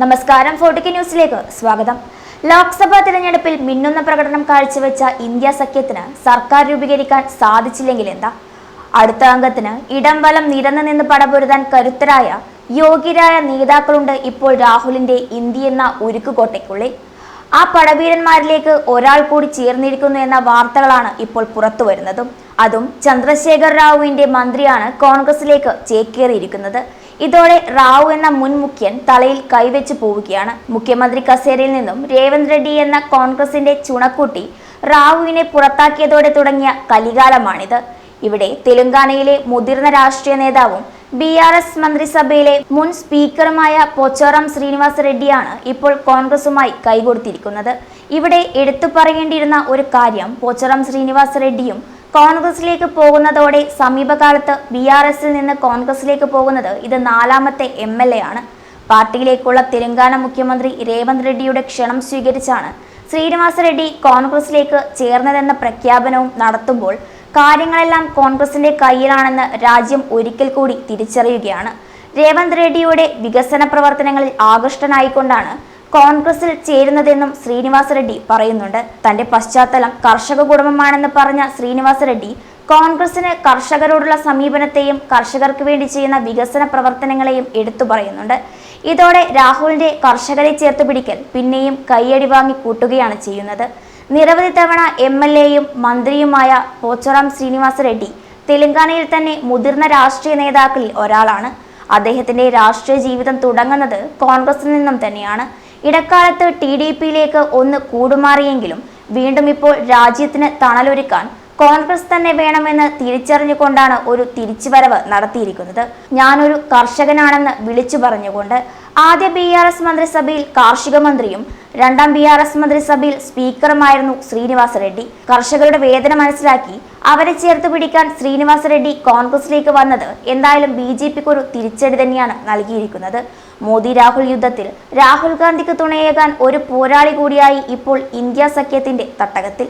നമസ്കാരം ഫോർട്ടിക്ക് ന്യൂസിലേക്ക് സ്വാഗതം. ലോക്സഭാ തിരഞ്ഞെടുപ്പിൽ മിന്നുന്ന പ്രകടനം കാഴ്ചവെച്ച ഇന്ത്യ സഖ്യത്തിന് സർക്കാർ രൂപീകരിക്കാൻ സാധിച്ചില്ലെങ്കിൽ എന്താ? അടുത്ത അംഗത്തിന് ഇടം വലം നിരന്നു നിന്ന് പടപൊരുതാൻ കരുത്തരായ യോഗ്യരായ നേതാക്കളുണ്ട് ഇപ്പോൾ രാഹുലിന്റെ ഇന്ത്യ എന്ന ഉരുക്കുകോട്ടയ്ക്കുള്ളിൽ. ആ പടവീരന്മാരിലേക്ക് ഒരാൾ കൂടി ചേർന്നിരിക്കുന്നു എന്ന വാർത്തകളാണ് ഇപ്പോൾ പുറത്തു വരുന്നതും. അതും ചന്ദ്രശേഖർ റാവുവിന്റെ മന്ത്രിയാണ് കോൺഗ്രസിലേക്ക് ചേക്കേറിയിരിക്കുന്നത്. ഇതോടെ റാവു എന്ന മുൻ മുഖ്യൻ തലയിൽ കൈവച്ച് പോവുകയാണ്. മുഖ്യമന്ത്രി കസേരയിൽ നിന്നും രേവന്ത് റെഡ്ഡി എന്ന കോൺഗ്രസിന്റെ ചുണക്കുട്ടി റാവുവിനെ പുറത്താക്കിയതോടെ തുടങ്ങിയ കലികാലമാണിത്. ഇവിടെ തെലങ്കാനയിലെ മുതിർന്ന രാഷ്ട്രീയ നേതാവും ബി ആർ എസ് മന്ത്രിസഭയിലെ മുൻ സ്പീക്കറുമായ പൊച്ചോറം ശ്രീനിവാസ റെഡ്ഡിയാണ് ഇപ്പോൾ കോൺഗ്രസുമായി കൈകൊടുത്തിരിക്കുന്നത്. ഇവിടെ എടുത്തു പറയേണ്ടിയിരുന്ന ഒരു കാര്യം പൊച്ചോറം ശ്രീനിവാസ റെഡ്ഡിയും കോൺഗ്രസിലേക്ക് പോകുന്നതോടെ സമീപകാലത്ത് ബി ആർ എസിൽ നിന്ന് കോൺഗ്രസിലേക്ക് പോകുന്നത് ഇത് നാലാമത്തെ എം എൽ എ ആണ്. പാർട്ടിയിലേക്കുള്ള തെലങ്കാന മുഖ്യമന്ത്രി രേവന്ത് റെഡ്ഡിയുടെ ക്ഷണം സ്വീകരിച്ചാണ് ശ്രീനിവാസ റെഡ്ഡി കോൺഗ്രസിലേക്ക് ചേർന്നതെന്ന പ്രഖ്യാപനവും നടത്തുമ്പോൾ കാര്യങ്ങളെല്ലാം കോൺഗ്രസിന്റെ കയ്യിലാണെന്ന് രാജ്യം ഒരിക്കൽ കൂടി തിരിച്ചറിയുകയാണ്. രേവന്ത് റെഡ്ഡിയുടെ വികസന പ്രവർത്തനങ്ങളിൽ ആകൃഷ്ടനായിക്കൊണ്ടാണ് കോൺഗ്രസിൽ ചേരുന്നതെന്നും ശ്രീനിവാസ റെഡ്ഡി പറയുന്നുണ്ട്. തന്റെ പശ്ചാത്തലം കർഷക കുടുംബമാണെന്ന് പറഞ്ഞ ശ്രീനിവാസ റെഡ്ഡി കോൺഗ്രസിന് കർഷകരോടുള്ള സമീപനത്തെയും കർഷകർക്ക് വേണ്ടി ചെയ്യുന്ന വികസന പ്രവർത്തനങ്ങളെയും എടുത്തു പറയുന്നുണ്ട്. ഇതോടെ രാഹുലിന്റെ കർഷകരെ ചേർത്ത് പിടിക്കൽ പിന്നെയും കൈയടി വാങ്ങി കൂട്ടുകയാണ് ചെയ്യുന്നത്. നിരവധി തവണ എം എൽ എയും മന്ത്രിയുമായ പോച്ചറാം ശ്രീനിവാസ റെഡ്ഡി തെലങ്കാനയിൽ തന്നെ മുതിർന്ന രാഷ്ട്രീയ നേതാക്കളിൽ ഒരാളാണ്. അദ്ദേഹത്തിന്റെ രാഷ്ട്രീയ ജീവിതം തുടങ്ങുന്നത് കോൺഗ്രസിൽ നിന്നും തന്നെയാണ്. ഇടക്കാലത്ത് ടി ഡി പിയിലേക്ക് ഒന്ന് കൂടുമാറിയെങ്കിലും വീണ്ടും ഇപ്പോൾ രാജ്യത്തിന് തണലൊരുക്കാൻ കോൺഗ്രസ് തന്നെ വേണമെന്ന് തിരിച്ചറിഞ്ഞുകൊണ്ടാണ് ഒരു തിരിച്ചുവരവ് നടത്തിയിരിക്കുന്നത്. ഞാനൊരു കർഷകനാണെന്ന് വിളിച്ചു പറഞ്ഞുകൊണ്ട് ആദ്യ ബി ആർ എസ് മന്ത്രിസഭയിൽ കാർഷിക മന്ത്രിയും രണ്ടാം ബി ആർ എസ് മന്ത്രിസഭയിൽ സ്പീക്കറുമായിരുന്നു ശ്രീനിവാസ റെഡ്ഡി. കർഷകരുടെ വേദന മനസ്സിലാക്കി അവരെ ചേർത്ത് പിടിക്കാൻ ശ്രീനിവാസ റെഡ്ഡി കോൺഗ്രസിലേക്ക് വന്നത് എന്തായാലും ബി ജെ പിക്ക് ഒരു തിരിച്ചടി തന്നെയാണ് നൽകിയിരിക്കുന്നത്. മോദി രാഹുൽ യുദ്ധത്തിൽ രാഹുൽ ഗാന്ധിക്ക് തുണയേകാൻ ഒരു പോരാളി കൂടിയായി ഇപ്പോൾ ഇന്ത്യ സഖ്യത്തിന്റെ തട്ടകത്തിൽ.